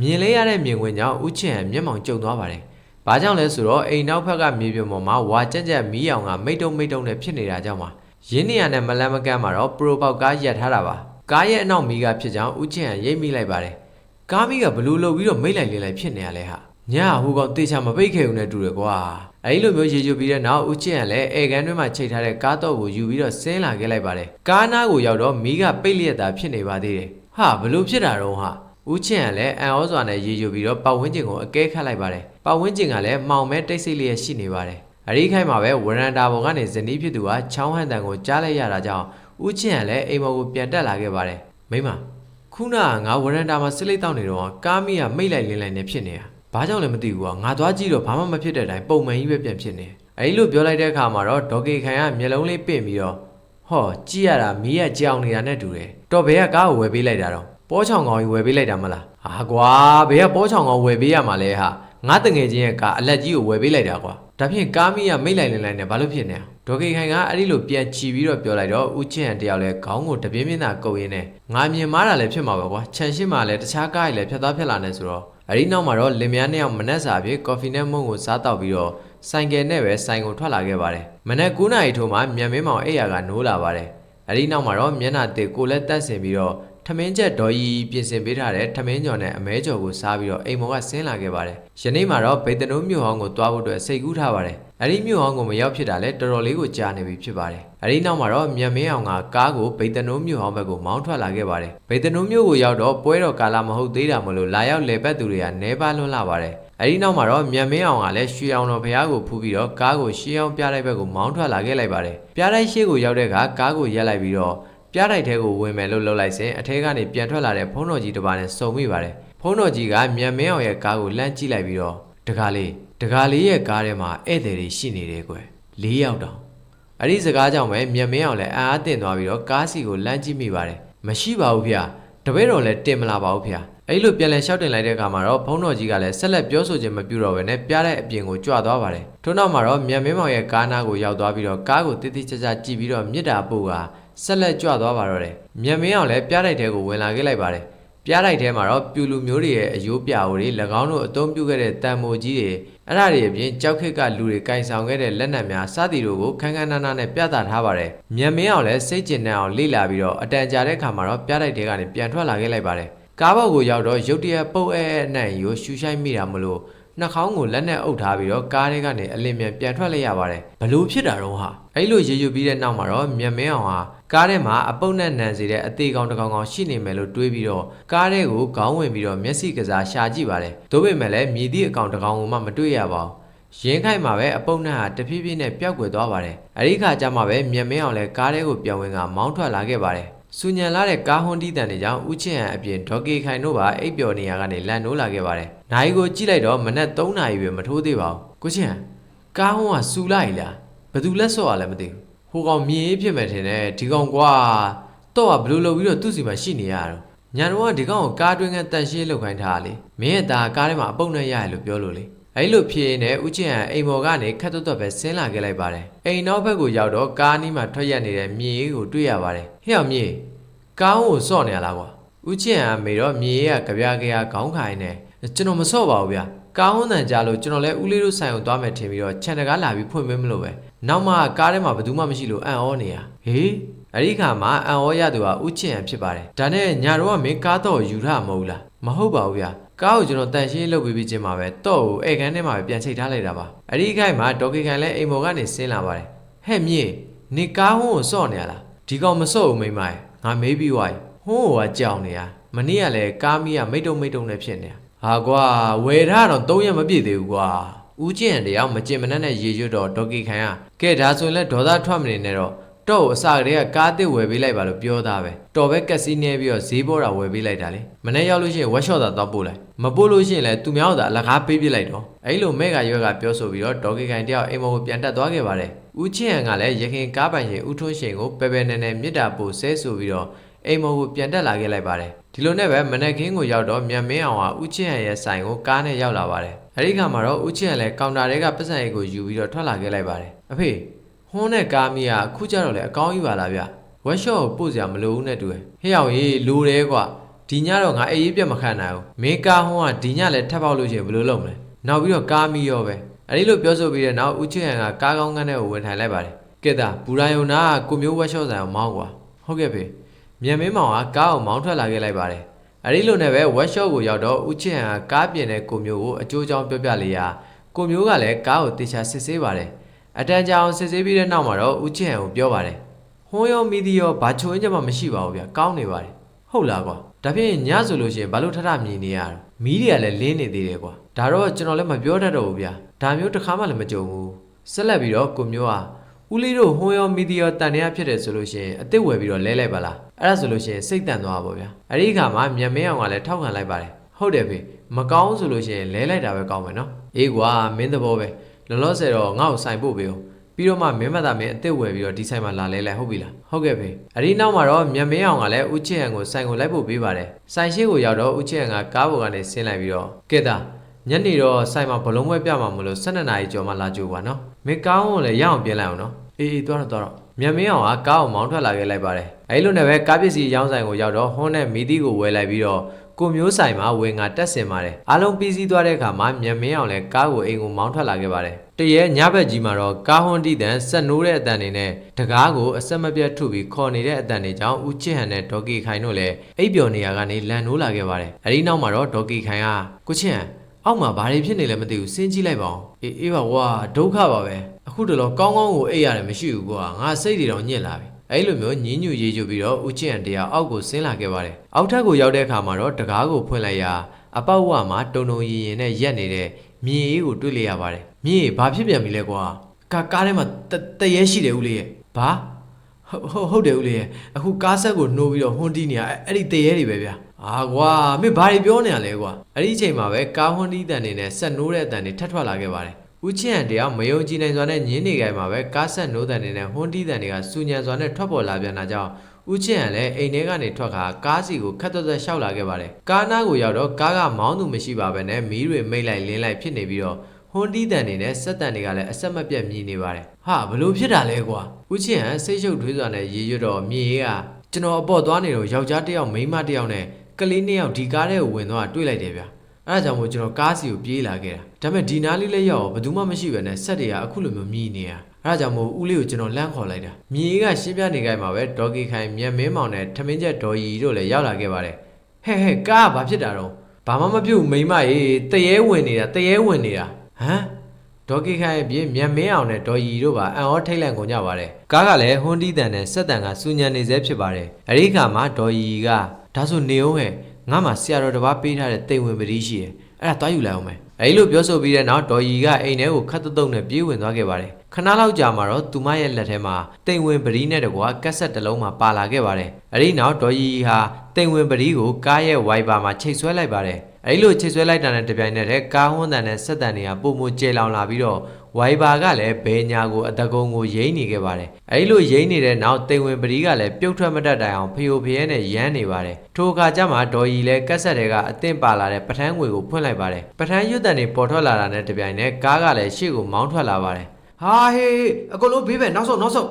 မြင်လေးရတဲ့မြင်ကွင်းကြောင့်ဦးချင်းဟန်မျက်မှောင်ကျုံသွားပါတယ်။ဘာကြောင့်လဲဆိုတော့အိမ်နောက်ဘက်ကမြေပြင်ပေါ်မှာဝါကြက်ကြက်မီးအောင်ကမိတ်တုံမိတ်တုံနဲ့ဖြစ်နေတာကြောင့်ပါရင်းနေရနဲ့မလန်းမကန်းမှာတော့ပရိုပေါက်ကားရက်ထားတာပါ ကားရဲ့အနောက်မီးကဖြစ်ကြောင်းဦးချင်းဟန်ရိပ်မိလိုက်ပါတယ်ကားမီးကဘလူးလုပ်ပြီးတော့မိတ်လိုက်လေးလိုက်ဖြစ်နေရလဲဟာညဟိုကောင်တေချာမပိတ်ခဲ့ဘူးနဲ့တူတယ်ကွာအဲဒီလိုမျိုးရေချိုပြီးတဲ့နောက်ဦးချင်းဟန်လည်းအေကန်တွင်းမှာချိန်ထားတဲ့ကားတော့ကိုယူပြီးတော့ဆင်းလာခဲ့လိုက်ပါတယ်ကားနားကိုရောက်တော့မီးကပိတ်လျက်သာဖြစ်နေပါသေးတယ်ဟာဘလို့ဖြစ်တာတော့ဟာဦးချင်းကလည်းအန်ဩစွာနဲ့ရေယူပြီးတော့ပတ်ဝန်းကျင်ကိုအကဲခတ်လိုက်ပါတယ်။ပတ်ဝန်းကျင်ကလည်းမှောင်မဲတိတ်ဆိတ်လျက်ရှိနေပါတယ်။အရိခိုင်မှာပဲဝရန်တာပေါ်ကနေဇနီးဖြစ်သူကချောင်းဟန်တန်ကိုကြားလိုက်ရတာကြောင့် ဦးချင်းကလည်းအိမ်ပေါ်ကိုပြန်တက်လာခဲ့ပါတယ်။မိမခုနကငါဝရန်တာမှာစစ်လိတ်တောက်နေတော့ကားမီးကမိတ်လိုက်လင်းလိုက်နေဖြစ်နေတာ။ဘာကြောင့်လဲမသိဘူးကွာငါသွားကြည့်တော့ဘာမှမဖြစ်တဲ့အတိုင်းပုံမှန်ကြီးပဲပြန်ဖြစ်နေ။အဲဒီလိုပြောလိုက်တဲ့အခါမှာတော့ဒေါ်ကေခိုင်ကမျက်လုံးလေးပင့်ပြီးတော့ဟောကြည့်ရတာမီးကကြောင်နေတာနဲ့တူတယ်။တော့ဘဲကကားကိုဝယ်ပေးလိုက်တာတော့ပေါ်ချောင်ကောင်ကြီးဝယ်ပေးလိုက်တာမလားဟာကွာဘယ်ကပေါ်ချောင်ကောင်ဝယ်ပေးရမှာလဲဟာငါတငယ်ချင်းရဲ့ကားအလက်ကြီးကိုဝယ်ပေးလိုက်တာကွာဒါဖြင့်ကားမီးကမိတ်လိုက်လင်းလိုက်နဲ့ဘာလို့ဖြစ်နေအောင် ဒေါ်ကေခိုင်ကအဲ့ဒီလိုပြန်ချီပြီးတော့ပြောလိုက်တော့ဦးချင်းဟန်တယောက်လဲခေါင်းကိုတပြင်းပြင်းသာကုပ်ရင်းနဲ့ငါမြင်မားတာလည်းဖြစ်မှာပဲကွာခြံရှိမှလည်းတခြားကားကြီးလည်းဖြတ်သွားဖြတ်လာနေဆိုတော့အဲ့ဒီနောက်မှာတော့လင်မယားနှစ်ယောက်မနက်စာပြေကော်ဖီနဲ့မုန့်ကိုစားတောက်ပြီးတော့ဆိုင်ကယ်နဲ့ပဲဆိုင်ကိုထွက်လာခဲ့ပါတယ်မနက်9နာရီထိုးမှမြန်မင်းမောင်အိပ်ယာကနိုးလာပါတယ်အဲ့ဒီနောက်မှာတော့မျက်နှာတစ်ကိုလည်းတက်ဆင်ပြီးတော့ထမင်းချက်ဒေါ်ကြီးပြင်ဆင်ပေးထားတဲ့ထမင်းကြော်နဲ့အမဲကြော်ကိုစားပြီးတော့အိမ်မော်ကဆင်းလာခဲ့ပါတယ်။ယနေ့မှာတော့ဗေတနိုးမြို့ဟောင်းကိုတွားဖို့အတွက်စိတ်ကူးထားပါတယ်။ အဲ့ဒီမြို့အောင်ကိုမရောက်ဖြစ်တာလဲတော်တော်လေးကိုကြာနေပြီဖြစ်ပါတယ်အဲ့ဒီနောက်မှာတော့မြတ်မင်းအောင်ကကားကိုဗိတ်တနိုးမြို့အောင်ဘက်ကိုမောင်းထွက်လာခဲ့ပါတယ်ဗိတ်တနိုးမြို့ကိုရောက်တော့ပွဲတော်ကာလမဟုတ်သေးတာမလို့လာရောက်လေပတ်သူတွေကနဲပါလွန်းလာပါတယ်အဲ့ဒီနောက်မှာတော့မြတ်မင်းအောင်ကလည်းရွှေအောင်တော်ဘုရားကိုဖူးပြီးတော့ကားကိုရှေးအောင်ပြတိုက်ဘက်ကိုမောင်းထွက်လာခဲ့လိုက်ပါတယ်ပြတိုက်ရှေ့ကိုရောက်တဲ့အခါကားကိုရက်လိုက်ပြီးတော့ပြတိုက်ထဲကိုဝင်မယ်လို့လှုပ်လိုက်စဉ်အထဲကနေပြန်ထွက်လာတဲ့ဖုန်းတော်ကြီးတစ်ပါးနဲ့စုံမိပါတယ်ဖုန်းတော်ကြီးကမြတ်မင်းအောင်ရဲ့ကားကိုလှမ်းကြည့်လိုက်ပြီးတော့တကားလေး တကားလေးရဲ့ကားထဲမှာဧည့်သည်တွေရှိနေတယ်ကွယ်၄ယောက်တောင်အဲ့ဒီစကားကြောင့်ပဲမြတ်မင်းအောင်လည်းအာအသင့်သွားပြီးတော့ကားစီကိုလှမ်းကြည့်မိပါတယ်မရှိပါဘူးဗျာတပည့်တော်လည်းတင်မလာပါဘူးဗျာအဲ့လိုပြန်လည်လျှောက်တင်လိုက်တဲ့အခါမှာတော့ဘုန်းတော်ကြီးကလည်းဆက်လက်ပြောဆိုခြင်းမပြုတော့ဘဲနဲ့ပြတဲ့အပြင်ကိုကြွသွားပါတယ်ထို့နောက်မှာတော့မြတ်မင်းမောင်ရဲ့ကားနားကိုရောက်သွားပြီးတော့ကားကိုတိတိကျကျကြည့်ပြီးတော့မြစ်တာပို့ကဆက်လက်ကြွသွားပါတော့တယ်မြတ်မင်းအောင်လည်းပြတိုက်ထဲကိုဝင်လာခဲ့လိုက်ပါတယ် ပြားတိုက်ထဲမှာတော့ပြူလူမျိုးတွေရဲ့အယိုးပြာအိုတွေ၎င်းတို့အသုံးပြုခဲ့တဲ့တန်မိုကြီးတွေအဲ့ဒါတွေအပြင်ကြောက်ခက်ကလူတွေကင်ဆောင်ခဲ့တဲ့လက်နက်များစသည်တို့ကိုခန်းခန်းနားနားနဲ့ပြသထားပါတယ်။မြန်မင်းအောင်လည်းစိတ်ကျဉ်တဲ့အောင်လေ့လာပြီးတော့အတန်ကြာတဲ့ခါမှာတော့ပြားတိုက်ထဲကနေပြန်ထွက်လာခဲ့လိုက်ပါတယ်။ကားဘောက်ကိုရောက်တော့ရုတ်တရက်ပုတ်အဲအနှံ့ရိုးရှူရှိုက်မိတာမလို့ နှာခေါင်းကိုလက်နဲ့အုပ်ထားပြီးတော့ကားထဲကနေအလင်းမြန်ပြန်ထွက်လိုက်ရပါတယ်ဘလို့ဖြစ်တာတော့ဟာအဲ့လိုရေယူပြီးတဲ့နောက်မှာတော့မြန်မင်းအောင်ဟာကားထဲမှာအပုတ်နဲ့နံစေတဲ့အသေးကောင်တစ်ကောင်ကောင်ရှိနေမယ်လို့တွေးပြီးတော့ကားထဲကိုခေါင်းဝင်ပြီးတော့မျက်စိကစားရှာကြည့်ပါတယ်ဒါပေမဲ့လည်းမြည်သည့်အကောင်တစ်ကောင်ကိုမှမတွေ့ရပါဘူးရင်းခိုက်မှာပဲအပုတ်နဲ့ဟာတဖြည်းဖြည်းနဲ့ပျောက်ကွယ်သွားပါတယ်အဲ့ဒီခါကျမှပဲမြန်မင်းအောင်လည်းကားထဲကိုပြောင်းဝင်ကမောင်းထွက်လာခဲ့ပါတယ် စူညံလာတဲ့ကားဟွန်တီးတန်တွေကြောင့်ဦးချင်ဟန်အပြင်ဒေါ်ကေခိုင်တို့ပါအိပ်ပျော်နေရကနေလန်နိုးလာခဲ့ပါတယ်။နိုင်ကိုကြည့်လိုက်တော့မနက်3နာရီပဲမထိုးသေးပါဘူး။ကိုချင်ဟန်ကားဟွန်ကစူလိုက်လား။ဘသူလက်စော့ရလဲမသိဘူး။ဟိုကောင်မြင်ရေးဖြစ်မယ်ထင်တယ်ဒီကောင်ကွာ။တော့ကဘလို့လုပ်ပြီးတော့သူ့စီမှာရှိနေရတော့။ညာတော့ကဒီကောင်ကိုကားတွင်းကတန်ရှင်းလောက်ခိုင်းထားတာလေ။မင်းရဲ့သားကားထဲမှာအပုတ်နဲ့ရရလို့ပြောလို့လေ။ အဲ့လိုဖြစ်နေဦးချင်းဟန်အိမ်မော်ကနေခက်တွတ်တွတ်ပဲဆင်းလာခဲ့လိုက်ပါတယ်။အိမ်နောက်ဘက်ကိုရောက်တော့ကားနီးမှာထွက်ရက်နေတဲ့မြင်ရေးကိုတွေ့ရပါတယ်။ဟဲ့အောင်မြင်ကားကိုစော့နေရလားကွာဦးချင်းကမေတော့မြေရကကြပြားကြရခေါင်းခိုင်းနေကျွန်တော်မစော့ပါဘူးဗျာကားဟွန်းတန်ကြလို့ကျွန်တော်လည်းဦးလေးတို့ဆိုင်ကိုသွားမယ်ထင်ပြီးတော့ခြံတကားလာပြီးဖွင့်ပေးမလို့ပဲနောက်မှကားထဲမှာဘယ်သူမှမရှိလို့အံ့ဩနေရဟေးအဲ့ဒီခါမှာအံ့ဩရသူကဦးချင်းဟန်ဖြစ်ပါတယ်ဒါနဲ့ညာတော့ကမင်းကားတော့ယူထားမဟုတ်လားမဟုတ်ပါဘူးဗျာ ကားကိုကျွန်တော်တန်ရှင်းလုပ်ပြီးပြီးချင်းမှာပဲတော့ကိုဧကန်ထဲမှာပဲပြန်ချိတ်ထားလိုက်တာပါအဲ့ဒီခိုက်မှာဒေါ်ကေကန်လည်းအိမ်မော်ကနေဆင်းလာပါတယ်ဟဲ့မြေနေကားဟွန်းကိုစော့နေရလားဒီကောင်မစော့ဘူးမိမရဲ့ငါမေးပြီးွားပြီဟိုးကကြောင်နေရမနေ့ကလည်းကားမီးကမိတ်တုံမိတ်တုံနဲ့ဖြစ်နေတာဟာကွာဝယ်ထားတော့၃ရက်မပြည့်သေးဘူးကွာဦးကျင်တယောက်မကျင်မနှက်နဲ့ရေရွတ်တော့ဒေါ်ကီခိုင်ကကဲဒါဆိုရင်လည်းဒေါသထွက်မနေနဲ့တော့ တော့အစကတည်းကကားတစ်ဝယ်ပေးလိုက်ပါလို့ပြောသားပဲတော်ပဲကက်စီနေပြီးတော့ဈေးပေါ်တာဝယ်ပေးလိုက်တာလေမနေ့ရောက်လို့ရှိရင်ဝက်ရှော့တာတော့ပို့လိုက်မပို့လို့ရှိရင်လည်းသူများတို့အလကားပေးပြလိုက်တော့အဲ့လိုမဲ့ကရွက်ကပြောဆိုပြီးတော့ဒေါ်ကီခိုင်တယောက်အိမ်မောကိုပြန်တက်သွားခဲ့ပါတယ်ဦးချင်းဟန်ကလည်းရခင်ကားပိုင်ရှင်ဦးထွန်းရှင်ကိုပဲပဲနဲ့နဲ့မြစ်တာပို့ဆဲဆိုပြီးတော့အိမ်မောကိုပြန်တက်လာခဲ့လိုက်ပါတယ်ဒီလိုနဲ့ပဲမနက်ခင်းကိုရောက်တော့မြန်မင်းအောင်ဟာဦးချင်းဟန်ရဲ့ဆိုင်ကိုကားနဲ့ရောက်လာပါတယ်အဲဒီခါမှာတော့ဦးချင်းဟန်လည်းကောင်တာတွေကပတ်စံရိတ်ကိုယူပြီးတော့ထွက်လာခဲ့လိုက်ပါတယ်အဖေ ဟွန်းနဲ့ကားမီးကအခုကျတော့လေအကောင်းကြီးပါလားဗျဝက်ရှော့ကိုပို့စရာမလိုဘူးနဲ့တူတယ်ဟဲ့အောင်ကြီးလိုတယ်ကွာဒီညတော့ငါအေးရေးပြတ်မခံနိုင်ဘူးမင်းကားဟွန်းကဒီညလည်းထပ်ပေါက်လို့ရှိရင်ဘယ်လိုလုပ်မလဲနောက်ပြီးတော့ကားမီးရောပဲအဲဒီလိုပြောဆိုပြီးတဲ့နောက်ဦးချင်းဟန်ကကားကောင်းကန်းထဲကိုဝင်ထိုင်လိုက်ပါတယ်ကဲတာဘူရာယုံနာကကိုမျိုးဝက်ရှော့ဆိုင်အောင်မောင်းကွာဟုတ်ကဲ့ဖေမြန်မင်းမောင်ကကားကိုမောင်းထွက်လာခဲ့လိုက်ပါတယ်အဲဒီလိုနဲ့ပဲ workshop ကိုရောက်တော့ဦးချင်းဟန်ကကားပြင်တဲ့ကိုမျိုးကိုအကျိုးကြောင်းပြောပြလေရာကိုမျိုးကလည်းကားကိုတေချာစစ်ဆေးပါတယ် အတန်ကြာအောင်စစ်ဆေးပြီးတဲ့နောက်မှာတော့ဦးချင်းဟန်ကိုပြောပါတယ်ဟွန်းရောမီဒီရောဘာချိုးရင်ကြမှာမရှိပါဘူးဗျကောင်းနေပါတယ်ဟုတ်လားကွာဒါဖြင့်ညဆိုလို့ရှိရင်ဘာလို့ထထမြည်နေရတာမီးတွေကလည်းလင်းနေသေးတယ်ကွာဒါတော့ကျွန်တော်လည်းမပြောတတ်တော့ဘူးဗျာဒါမျိုးတစ်ခါမှလည်းမကြုံဘူးဆက်လက်ပြီးတော့ကိုမျိုးကဦးလေးတို့ဟွန်းရောမီဒီရောတန်ရဖြစ်တယ်ဆိုလို့ရှိရင်အစ်စ်ဝယ်ပြီးတော့လဲလိုက်ပါလားအဲ့ဒါဆိုလို့ရှိရင်စိတ်တန်သွားပါဗျာအဲ့ဒီအခါမှာမြန်မင်းအောင်ကလည်းထောက်ခံလိုက်ပါတယ်ဟုတ်တယ်ဖေမကောင်းဆိုလို့ရှိရင်လဲလိုက်တာပဲကောင်းမယ်နော်အေးကွာမင်းသဘောပဲ လောလောဆယ်တော့ငါ့ကိုစိုင်ပို့ပေးဦးပြီးတော့မှမင်းမသားမင်းအစ်စ်ဝယ်ပြီးတော့ဒီဆိုင်မှာလာလဲလိုက်ဟုတ်ပြီလားဟုတ်ကဲ့ဖေအဲ့ဒီနောက်မှာတော့မြန်မင်းအောင်ကလည်းဦးချစ်ဟန်ကိုဆိုင်ကိုလိုက်ပို့ပေးပါတယ်ဆိုင်ရှိကိုရောက်တော့ဦးချစ်ဟန်ကကားပေါ်ကနေဆင်းလိုက်ပြီးတော့ကဲတာညနေတော့ဆိုင်မှာဘလုံးပွဲပြမှာမလို့12နာရီကျော်မှလာကြိုပါနော်မင်းကောင်းကိုလည်းရအောင်ပြင်လိုက်အောင်နော်အေးအေးသွားတော့သွားတော့မြန်မင်းအောင်ကကားကိုမောင်းထွက်လာခဲ့လိုက်ပါတယ်အဲလိုနဲ့ပဲကားပစ္စည်းရောင်းဆိုင်ကိုရောက်တော့ဟွန်းနဲ့မီတီကိုဝယ်လိုက်ပြီးတော့ ကိုမျိုးဆိုင်မှာဝယ်ငါတက်ဆင်ပါတယ်အားလုံးပြီးစီးသွားတဲ့အခါမှာမြန်မင်းအောင်လည်းကားကိုအိမ်ကိုမောင်းထွက်လာခဲ့ပါတယ်တရဲညဘက်ကြီးမှာတော့ကားဟွန်းတီတန်ဆက်နိုးတဲ့အတန်တွေနဲ့တကားကိုအဆက်မပြတ်ထုပြီးခေါ်နေတဲ့အတန်တွေကြောင့်ဦးချစ်ဟန်နဲ့ဒေါ်ကီခိုင်တို့လည်းအိပ်ပျော်နေရကနေလန်နိုးလာခဲ့ပါတယ်အဲဒီနောက်မှာတော့ဒေါ်ကီခိုင်ကကိုချစ်ဟန်အောက်မှာဘာတွေဖြစ်နေလဲမသိဘူးစဉ်းကြည့်လိုက်ပါဦးအေးအေးပါကွာဒုက္ခပါပဲအခုတလောကောင်းကောင်းကိုအိပ်ရတယ်မရှိဘူးကွာငါစိတ်တွေတော့ညစ်လာပြီ အဲ့လိုမျိုးညင်းညူရေးကြပြီးတော့ဦးချစ်ရန်တရားအောက်ကိုဆင်းလာခဲ့ပါတယ်အောက်ထပ်ကိုရောက်တဲ့အခါမှာတော့တကားကိုဖွင့်လိုက်ရာအပေါက်ဝမှာတုံတုံရင်ရင်နဲ့ရက်နေတဲ့မြေအေးကိုတွေ့လိုက်ရပါတယ်မြေအေးဘာဖြစ်ပြန်ပြီလဲကွာကာကားထဲမှာတတရဲရှိတယ်ဦးလေးရဲ့ဘာဟုတ်ဟုတ်ဟုတ်တယ်ဦးလေးရဲ့အခုကားဆက်ကိုနှိုးပြီးတော့ဟွန်းတီးနေရအဲ့အဲ့ဒီတရဲတွေပဲဗျာအာကွာမင်းဘာတွေပြောနေရလဲကွာအဲ့ဒီအချိန်မှာပဲကားဟွန်းတီးတန်နေနဲ့ဆက်နိုးတဲ့အတန်တွေထပ်ထွက်လာခဲ့ပါတယ် ဦးချစ်ဟန်တရားမယုံကြည်နိုင်စွာနဲ့ညင်းနေကြမှာပဲကားဆက်နိုးတန်နေနဲ့ဟွန်းတီးတန်တွေကစူညံစွာနဲ့ထွက်ပေါ်လာပြန်တာကြောင့်ဦးချစ်ဟန်လည်းအိမ်ထဲကနေထွက်ခါကားစီကိုခက်သွက်သွက်ရှောက်လာခဲ့ပါတယ်ကားနားကိုရောက်တော့ကားကမောင်းသူမရှိပါဘဲနဲ့မီးတွေမိတ်လိုက်လင်းလိုက်ဖြစ်နေပြီးတော့ဟွန်းတီးတန်နေနဲ့စက်တန်တွေကလည်းအဆက်မပြတ်မြည်နေပါတယ်ဟာဘလို့ဖြစ်တာလဲကွာဦးချစ်ဟန်စိတ်ရှုပ်ထွေးစွာနဲ့ရေရွတ်တော့မြေကြီးကကျွန်တော်အပေါ်သွားနေတော့ယောက်ျားတစ်ယောက်မိန်းမတစ်ယောက်နဲ့ကလေးနှစ်ယောက်ဒီကားထဲကိုဝင်သွားတွေ့လိုက်တယ်ဗျာ အဲ့ဒါကြောင့်မို့ကျွန်တော်ကားစီကိုပြေးလာခဲ့တာဒါပေမဲ့ဒီနားလေးလေးရောက်တော့ဘယ်သူမှမရှိပဲနဲ့ဆက်တွေကအခုလိုမျိုးမြည်နေတာအဲ့ဒါကြောင့်မို့ဦးလေးကိုကျွန်တော်လန့်ခေါ်လိုက်တာမြေကြီးကရှင်းပြနေကြမှာပဲဒေါ်ကီခိုင်မြန်မင်းမောင်နဲ့ထမင်းချက်ဒေါ်ရီတို့လည်းရောက်လာခဲ့ပါတယ်ဟဲ့ဟဲ့ကားကဘာဖြစ်တာတော့ဘာမှမပြုတ်မိမရေတရေဝင်နေတာတရေဝင်နေတာဟမ်ဒေါ်ကီခိုင်အပြင်မြန်မင်းအောင်နဲ့ဒေါ်ရီတို့ပါအံ့ဩထိတ်လန့်ကုန်ကြပါတယ်ကားကလည်းဟွန်းတီးတန်နဲ့ဆက်တန်ကစူညံနေစေဖြစ်ပါတယ်အဲ့ဒီခါမှာဒေါ်ရီကဒါဆိုနေအောင်ဟဲ့ ငါမှဆရာတော်တစ်ပါးပေးထားတဲ့တိမ်ဝင်ပတိရှိတယ်အဲ့ဒါတွားယူလိုက်အောင်မယ်အဲ့လိုပြောဆိုပြီးတဲ့နောက်ဒေါ်ရီကအိမ်ထဲကိုခတ်တုတ်တုတ်နဲ့ပြေးဝင်သွားခဲ့ပါတယ်ခဏလောက်ကြာမှာတော့သူမရဲ့လက်ထဲမှာတိမ်ဝင်ပတိနဲ့တကွာကက်ဆက်တစ်လုံးမှာပါလာခဲ့ပါတယ်အဲ့ဒီနောက်ဒေါ်ရီဟာတိမ်ဝင်ပတိကိုကားရဲ့ဝိုင်ပါမှာချိတ်ဆွဲလိုက်ပါတယ် အဲ့လိုချိတ်ဆွဲလိုက်တာနဲ့တပြိုင်နက်တည်းကားဟွန်းတန်နဲ့ဆက်တန်တွေကပုံမကျဲလောင်လာပြီးတော့ဝိုင်ပါကလည်းဘဲညာကိုအတကုံကိုရိမ့်နေခဲ့ပါတယ်အဲ့လိုရိမ့်နေတဲ့နောက်တိမ်ဝင်ပတိကလည်းပြုတ်ထွက်မတတ်တိုင်အောင်ဖျို့ဖျဲနဲ့ရမ်းနေပါတယ်ထိုအခါကျမှဒေါ်ရီလည်းကက်ဆက်တွေကအသင့်ပါလာတဲ့ပထန်းငွေကိုဖွင့်လိုက်ပါတယ်ပထန်းရွတ်တန်တွေပေါ်ထွက်လာတာနဲ့တပြိုင်နက်ကားကလည်းရှေ့ကိုမောင်းထွက်လာပါတယ်ဟာဟေးဟေးအကုန်လုံးဘေးပဲနောက်ဆုံးနောက်ဆုံး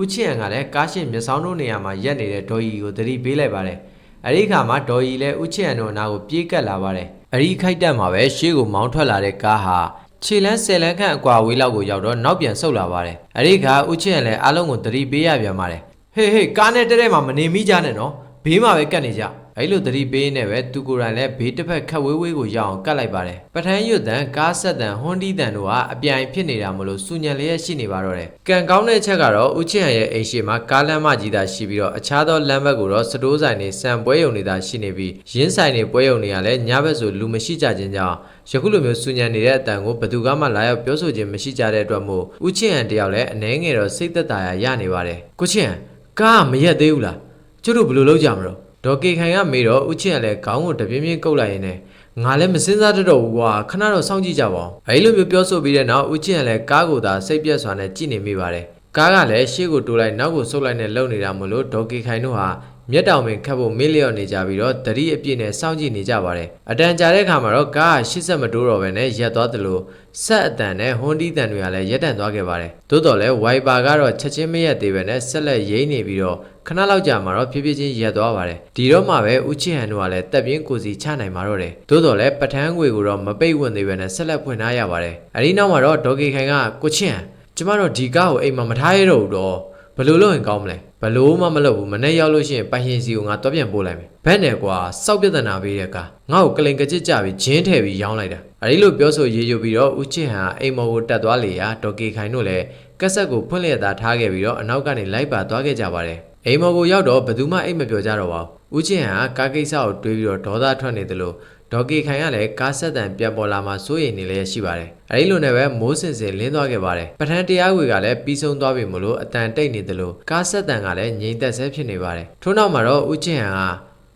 ဦးချစ်ရန်ကလည်းကားရှင်းမျက်စောင်းတို့နေရာမှာရက်နေတဲ့ဒေါ်ရီကိုသတိပေးလိုက်ပါတယ် အဲ့ဒီခါမှာဒေါ်ရီလည်းဥချစ်ရန်တို့အနာကိုပြေးကပ်လာပါတယ်အဲ့ဒီခိုက်တက်မှာပဲရှေ့ကိုမောင်းထွက်လာတဲ့ကားဟာခြေလန်းဆယ်လန်းခန့်အကွာဝေးလောက်ကိုရောက်တော့နောက်ပြန်ဆုတ်လာပါတယ်အဲ့ဒီခါဥချစ်ရန်လည်းအားလုံးကိုသတိပေးရပြန်ပါတယ်ဟေးဟေးကားနဲ့တဲတဲမှာမနေမိကြနဲ့နော်ဘေးမှာပဲကတ်နေကြ အဲ့လိုသတိပေးနေပဲသူကိုယ်တိုင်လည်းဘေးတစ်ဖက်ခတ်ဝေးဝေးကိုရောက်အောင်ကတ်လိုက်ပါတယ်ပထန်းရွတ်တန်ကားဆက်တန်ဟွန်းတီးတန်တို့ကအပြိုင်ဖြစ်နေတာမလို့စူညံလျက်ရှိနေပါတော့တယ်ကံကောင်းတဲ့ချက်ကတော့ဥချစ်ဟန်ရဲ့အိမ်ရှိမှာကားလမ်းမကြီးသာရှိပြီးတော့အခြားသောလမ်းဘက်ကိုတော့စတိုးဆိုင်နေစံပွဲရုံတွေသာရှိနေပြီးရင်းဆိုင်နေပွဲရုံတွေကလည်းညဘက်ဆိုလူမရှိကြခြင်းကြောင့်ယခုလိုမျိုးစူညံနေတဲ့အတန်ကိုဘယ်သူကမှလာရောက်ပြောဆိုခြင်းမရှိကြတဲ့အတွက်မို့ဥချစ်ဟန်တယောက်လည်းအနှဲငယ်တော့စိတ်သက်သာရာရနေပါတယ်ကိုချစ်ဟန်ကားကမရက်သေးဘူးလားကျတို့ဘယ်လိုလုပ်ကြမလို့ ဒေါ်ကေခိုင်ကမေးတော့ဦးချစ်ကလည်းခေါင်းကိုတပြင်းပြင်းကုတ်လိုက်ရင်းနဲ့ငါလည်းမစင်းစားတတ်တော့ဘူးကွာခဏတော့စောင့်ကြည့်ကြပါဦးအဲဒီလိုမျိုးပြောဆိုပြီးတဲ့နောက်ဦးချစ်ကလည်းကားကိုသာစိတ်ပြတ်စွာနဲ့ကြည့်နေမိပါတယ်ကားကလည်းရှေ့ကိုတိုးလိုက်နောက်ကိုဆုတ်လိုက်နဲ့လှုပ်နေတာမို့လို့ဒေါ်ကေခိုင်တို့ဟာ မျက်တောင်ပင်ခတ်ဖို့မေ့လျော့နေကြပြီးတော့တတိအပြည့်နဲ့စောင့်ကြည့်နေကြပါတယ်အတန်ကြာတဲ့အခါမှာတော့ကားကရှစ်ဆက်မတိုးတော့ဘဲနဲ့ရက်သွားသလိုဆက်အတန်နဲ့ဟွန်းတီးတန်တွေကလည်းရက်တန့်သွားခဲ့ပါတယ်သို့တော်လည်းဝိုင်ပါကတော့ချက်ချင်းမရက်သေးပဲနဲ့ဆက်လက်ရိမ့်နေပြီးတော့ခဏလောက်ကြာမှာတော့ဖြည်းဖြည်းချင်းရက်သွားပါတယ်ဒီတော့မှပဲဦးချစ်ဟန်တို့ကလည်းတက်ပြင်းကိုစီချနိုင်မှာတော့တယ်သို့တော်လည်းပထန်းငွေကိုတော့မပိတ်ဝင်သေးပဲနဲ့ဆက်လက်ဖွင့်ထားရပါတယ်အဲဒီနောက်မှာတော့ဒေါ်ကေခိုင်ကကိုချစ်ဟန်ကျမတို့ဒီကားကိုအိမ်မှာမထားရတော့ဘူးတော့ဘယ်လိုလုပ်ရင်ကောင်းမလဲ ဘယ်လို့မှမလုပ်ဘူးမနေ့ရောက်လို့ရှိရင်ပိုင်ရှင်စီကိုငါတွားပြန်ပို့လိုက်မယ်ဘက်နဲ့ကွာစောက်ပြဿနာပေးတဲ့ကားငါ့ကိုကလိန်ကကြစ်ကြပြီးဂျင်းထည့်ပြီးရောင်းလိုက်တာအဲဒီလိုပြောဆိုရေးယူပြီးတော့ဦးချစ်ဟန်အိမ်မော်ကိုတက်သွားလေရာဒေါ်ကေခိုင်တို့လည်းကက်ဆက်ကိုဖွင့်လျက်သားထားခဲ့ပြီးတော့အနောက်ကနေလိုက်ပါသွားခဲ့ကြပါတယ်အိမ်မော်ကိုရောက်တော့ဘယ်သူမှအိမ်မပြောကြတော့ပါဘူးဦးချစ်ဟန်ကကားကိစ္စကိုတွေးပြီးတော့ဒေါသထွက်နေတယ်လို့ ဒေါ်ကေခိုင်ကလည်းကားဆက်တန်ပြန်ပေါ်လာမှစိုးရိမ်နေလည်းရှိပါတယ်အဲဒီလိုနဲ့ပဲမိုးစင်စင်လင်းသွားခဲ့ပါတယ်ပထန်တရားဝေကလည်းပြီးဆုံးသွားပြီမလို့အတန်တိတ်နေတယ်လို့ကားဆက်တန်ကလည်းငြိမ်သက်ဆဲဖြစ်နေပါတယ်ထို့နောက်မှာတော့ဦးချစ်ဟန်က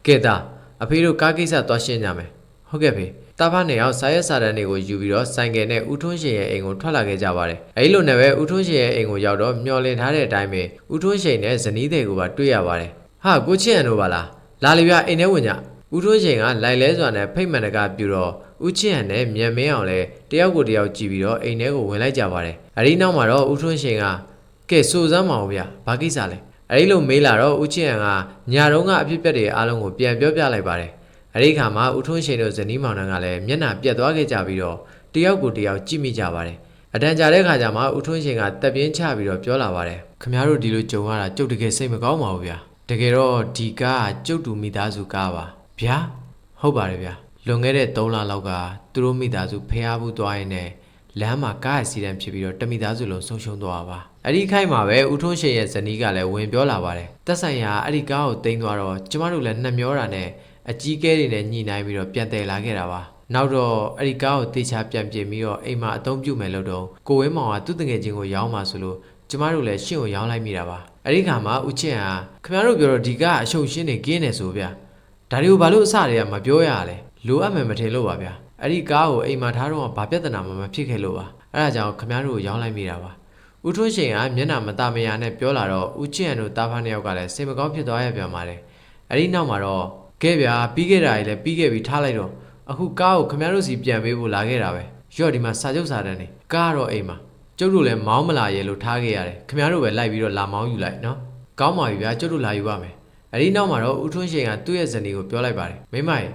ကဲတာအဖေတို့ကားကိစ္စသွားရှင်းကြမယ်ဟုတ်ကဲ့ဖေတာဖာနေအောင်စာရက်စာတန်းတွေကိုယူပြီးတော့ဆိုင်ကယ်နဲ့ဦးထွန်းရှင်ရဲ့အိမ်ကိုထွက်လာခဲ့ကြပါတယ်အဲဒီလိုနဲ့ပဲဦးထွန်းရှင်ရဲ့အိမ်ကိုရောက်တော့မျောလင့်ထားတဲ့အတိုင်းပဲဦးထွန်းရှင်နဲ့ဇနီးတွေကိုပါတွေ့ရပါတယ်ဟာကိုချစ်ဟန်တို့ပါလားလာလေပြအိမ်ထဲဝင်ကြ ဦးထွန်းချိန်ကလိုက်လဲစွာနဲ့ဖိတ်မှန်တကာပြူတော့ဦးချစ်ဟန်နဲ့မြန်မင်းအောင်လဲတယောက်ကိုတယောက်ကြည့်ပြီးတော့အိမ်ထဲကိုဝင်လိုက်ကြပါတယ်။အဲဒီနောက်မှာတော့ဦးထွန်းချိန်ကကဲစိုးစမ်းမအောင်ဗျ။ဘာကိစ္စလဲ။အဲဒီလိုမေးလာတော့ဦးချစ်ဟန်ကညာတုန်းကအဖြစ်ပြက်တွေအားလုံးကိုပြန်ပြောပြလိုက်ပါတယ်။အဲဒီခါမှာဦးထွန်းချိန်တို့ဇနီးမောင်နှံကလည်းမျက်နှာပြက်သွားခဲ့ကြပြီးတော့တယောက်ကိုတယောက်ကြည့်မိကြပါတယ်။အတန်ကြာတဲ့ခါကျမှဦးထွန်းချိန်ကတက်ပြင်းချပြီးတော့ပြောလာပါတယ်။ခမ ्या တို့ဒီလိုကြုံရတာကြုတ်တကယ်စိတ်မကောင်းပါဘူးဗျာ။တကယ်တော့ဒီကားကကျုပ်တူမိသားစုကားပါ။ ဗျာဟုတ်ပါတယ်ဗျာလွန်ခဲ့တဲ့3လလောက်ကသူတို့မိသားစုဖျားဘူးသွားရင်နဲ့လမ်းမှာကားအစီအတန်းဖြစ်ပြီးတော့တမိသားစုလုံးဆုံးရှုံးသွားတာပါအဲ့ဒီခိုက်မှာပဲဦးထွန်းရှင်ရဲ့ဇနီးကလည်းဝင်ပြောလာပါတယ်တက်ဆိုင်ရာအဲ့ဒီကားကိုတင်သွားတော့ကျမတို့လည်းနှမျောတာနဲ့အကြီးကဲတွေနဲ့ညှိနှိုင်းပြီးတော့ပြန်တည်လာခဲ့တာပါနောက်တော့အဲ့ဒီကားကိုတေချာပြန်ပြင်ပြီးတော့အိမ်မှာအသုံးပြုမယ်လို့တော့ကိုဝင်းမောင်ကသူ့တငယ်ချင်းကိုရောင်းပါဆိုလို့ကျမတို့လည်းရှင့်ကိုရောင်းလိုက်မိတာပါအဲ့ဒီခါမှာဦးချစ်ဟာခင်ဗျားတို့ပြောတော့ဒီကားအရှုံရှင်းနေကင်းနေဆိုဗျာ ဒါတွေကိုဘာလို့အစတွေကမပြောရလဲလိုအပ်မယ်မထင်လို့ပါဗျာအဲ့ဒီကားကိုအိမ်မှာထားတော့ဘာပြဿနာမှမဖြစ်ခဲ့လို့ပါအဲ့ဒါကြောင့်ခမားတို့ရောင်းလိုက်မိတာပါဦးထွန်းရှင်ကမျက်နှာမတမယာနဲ့ပြောလာတော့ဦးချင်ရန်တို့တာဖားနှစ်ယောက်ကလည်းစိတ်မကောင်းဖြစ်သွားရပြန်ပါတယ်အဲ့ဒီနောက်မှာတော့ကဲဗျာပြီးခဲ့တာကြီးလည်းပြီးခဲ့ပြီးထားလိုက်တော့အခုကားကိုခမားတို့စီပြန်ပေးဖို့လာခဲ့တာပဲရော့ဒီမှာစာချုပ်စာတန်းနေကားတော့အိမ်မှာကျုပ်တို့လည်းမောင်းမလာရဲလို့ထားခဲ့ရတယ်ခမားတို့ပဲလိုက်ပြီးတော့လာမောင်းယူလိုက်နော်ကောင်းပါပြီဗျာကျုပ်တို့လာယူပါမယ် အဲ့ဒီနောက်မှာတော့ဦးထွန်းရှင်ကသူ့ရဲ့ဇနီးကိုပြောလိုက်ပါတယ်မိမရေ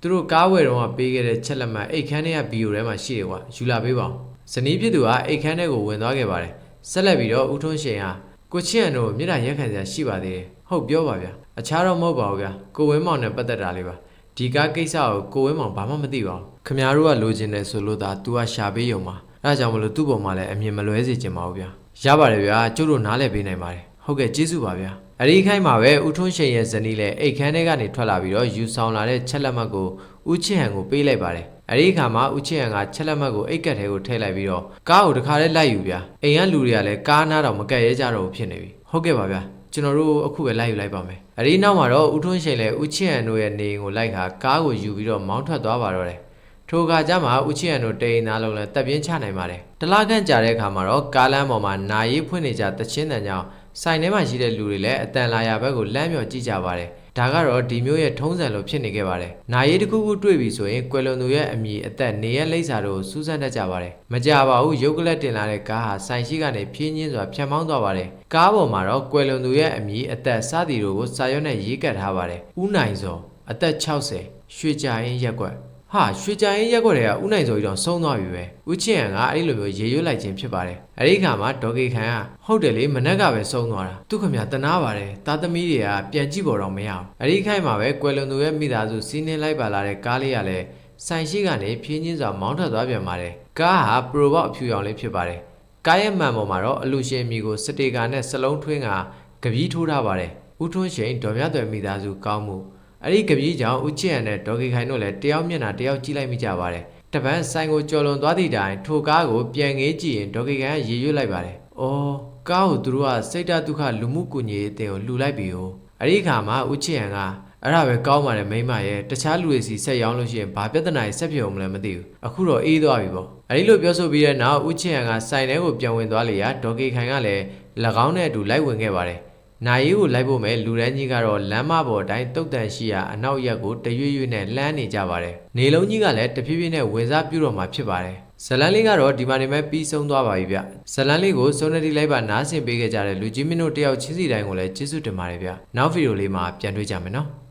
သူတို့ကားဝယ်တော့ပေးခဲ့တဲ့ချက်လက်မှတ်အိတ်ခမ်းထဲကဘီယိုထဲမှာရှိတယ်ကွာယူလာပေးပါဦးဇနီးဖြစ်သူကအိတ်ခမ်းထဲကိုဝင်သွားခဲ့ပါတယ်ဆက်လက်ပြီးတော့ဦးထွန်းရှင်ကကိုချစ်ရန်တို့မြေတားရက်ခံစရာရှိပါသေးတယ်ဟုတ်ပြောပါဗျာအခြားတော့မဟုတ်ပါဘူးဗျာကိုဝင်းမောင်နဲ့ပတ်သက်တာလေးပါဒီကားကိစ္စကိုကိုဝင်းမောင်ဘာမှမသိပါဘူးခမ ्या တို့ကလိုချင်တယ်ဆိုလို့သာ तू ကရှာပေးရုံပါအဲဒါကြောင့်မလို့သူ့ပုံမှာလည်းအမြင်မလွဲစေချင်ပါဘူးဗျာရပါတယ်ဗျာကျုပ်တို့နားလည်ပေးနိုင်ပါတယ်ဟုတ်ကဲ့ကျေးဇူးပါဗျာ အဒီခိုင်းမှာပဲဦးထွန်းရှင်ရဲ့ဇနီးလည်းအိတ်ခမ်းထဲကနေထွက်လာပြီးတော့ယူဆောင်လာတဲ့ချက်လက်မှတ်ကိုဦးချစ်ဟန်ကိုပေးလိုက်ပါတယ်။အဲဒီအခါမှာဦးချစ်ဟန်ကချက်လက်မှတ်ကိုအိတ်ကက်ထဲကိုထည့်လိုက်ပြီးတော့ကားကိုတခါလေးလိုက်ယူဗျာ။အိမ်ကလူတွေကလည်းကားနားတော့မကက်ရဲကြတော့ဘူးဖြစ်နေပြီ။ဟုတ်ကဲ့ပါဗျာ။ကျွန်တော်တို့အခုပဲလိုက်ယူလိုက်ပါမယ်။အဲဒီနောက်မှာတော့ဦးထွန်းရှင်လည်းဦးချစ်ဟန်တို့ရဲ့နေအိမ်ကိုလိုက်ခါကားကိုယူပြီးတော့မောင်းထွက်သွားပါတော့တယ်။ထိုအခါကျမှဦးချစ်ရန်တို့တိန်သားလုံးလည်းတပ်ပြင်းချနိုင်ပါတယ်။တလားခန့်ကြာတဲ့အခါမှာတော့ကားလမ်းပေါ်မှာနာရီဖွင့်နေကြတချင်းတန်ကြောင့် ဆိုင်ထဲမှာရှိတဲ့လူတွေလည်းအတန်လာရဘက်ကိုလမ်းမြော်ကြည့်ကြပါတယ်။ဒါကတော့ဒီမျိုးရဲ့ထုံးစံလိုဖြစ်နေခဲ့ပါတယ်။နာရီတစ်ခုခုတွေ့ပြီဆိုရင်ကွယ်လွန်သူရဲ့အမည်အသက်နေရက်လိပ်စာတို့ကိုစူးစမ်းတတ်ကြပါတယ်။မကြပါဘူးရုပ်ကလက်တင်လာတဲ့ကားဟာဆိုင်ရှိကနေဖြင်းချင်းစွာဖြတ်မောင်းသွားပါတယ်။ကားပေါ်မှာတော့ကွယ်လွန်သူရဲ့အမည်အသက်စသည်တို့ကိုစာရွက်နဲ့ရေးကပ်ထားပါတယ်။ဦးနိုင်စောအသက်60ရွှေကြရင်ရက်ကွက် ဟာရွှေကြိုင်ရက်ွက်တွေကဥနိုင်စောကြီးတော့ဆုံးသွားပြီပဲဦးချစ်ရန်ကအဲ့ဒီလိုမျိုးရေရွတ်လိုက်ခြင်းဖြစ်ပါတယ်အဲ့ဒီခါမှာဒေါ်ကေခန်ကဟုတ်တယ်လေမနက်ကပဲဆုံးသွားတာသူခမတနာပါတယ်တာသမီတွေကပြန်ကြည့်ပေါ်တော့မရအောင်အဲ့ဒီခိုင်မှာပဲကွယ်လွန်သူရဲ့မိသားစုစီးနှင်းလိုက်ပါလာတဲ့ကားလေးကလည်းဆိုင်ရှိကနေဖြင်းချင်းစွာမောင်းထွက်သွားပြန်ပါတယ်ကားဟာပရိုဘောက်အဖြူရောင်လေးဖြစ်ပါတယ်ကားရဲ့မှန်ပေါ်မှာတော့အလူရှင်မီကိုစတေကာနဲ့စလုံးထွင်းကကပီးထိုးထားပါတယ်ဦးထွန်းရှိန်ဒေါ်မြတ်သွယ်မိသားစုကောင်းမှု အဲ့ဒီကပီးကြောင့်ဦးချစ်ရန်နဲ့ဒေါ်ကေခိုင်တို့လည်းတယောက်မျက်နှာတယောက်ကြည့်လိုက်မိကြပါတယ်။တပန်းဆိုင်ကိုကြော်လွန်သွားသည့်တိုင်ထိုကားကိုပြန်ငေးကြည့်ရင်ဒေါ်ကေခိုင်ကရေရွတ်လိုက်ပါတယ်။အော်ကားကိုသူတို့ကစိတ်တဒုက္ခလူမှုကူညီရေးအသင်းကိုလှူလိုက်ပြီ哦။အဲ့ဒီအခါမှာဦးချစ်ရန်ကအဲ့ဒါပဲကောင်းပါတယ်မိမရဲ့တခြားလူတွေစီဆက်ရောင်းလို့ရှိရင်ဘာပြဿနာကြီးဆက်ပြုံမလဲမသိဘူး။အခုတော့အေးသွားပြီပေါ့။အဲ့ဒီလိုပြောဆိုပြီးတဲ့နောက်ဦးချစ်ရန်ကဆိုင်ထဲကိုပြန်ဝင်သွားလေရာဒေါ်ကေခိုင်ကလည်း၎င်းနဲ့အတူလိုက်ဝင်ခဲ့ပါတယ်။ နိုင်ရီကိုလိုက်ဖို့မဲ့လူရန်ကြီးကတော့လမ်းမပေါ်တိုင်းတုတ်တန်ရှိရာအနောက်ရက်ကိုတရွေ့ရွေ့နဲ့လှမ်းနေကြပါတယ်။နေလုံးကြီးကလည်းတဖြည်းဖြည်းနဲ့ဝင်စားပြုတော့မှာဖြစ်ပါတယ်။ဇလန်လေးကတော့ဒီမှာနေမဲ့ပြီးဆုံးသွားပါပြီဗျ။ဇလန်လေးကိုစုံနတီလိုက်ပါနားဆင်ပေးခဲ့ကြတဲ့လူကြီးမင်းတို့တယောက်ချင်းစီတိုင်းကိုလည်းကျေးဇူးတင်ပါတယ်ဗျ။နောက်ဗီဒီယိုလေးမှာပြန်တွေ့ကြမယ်နော်။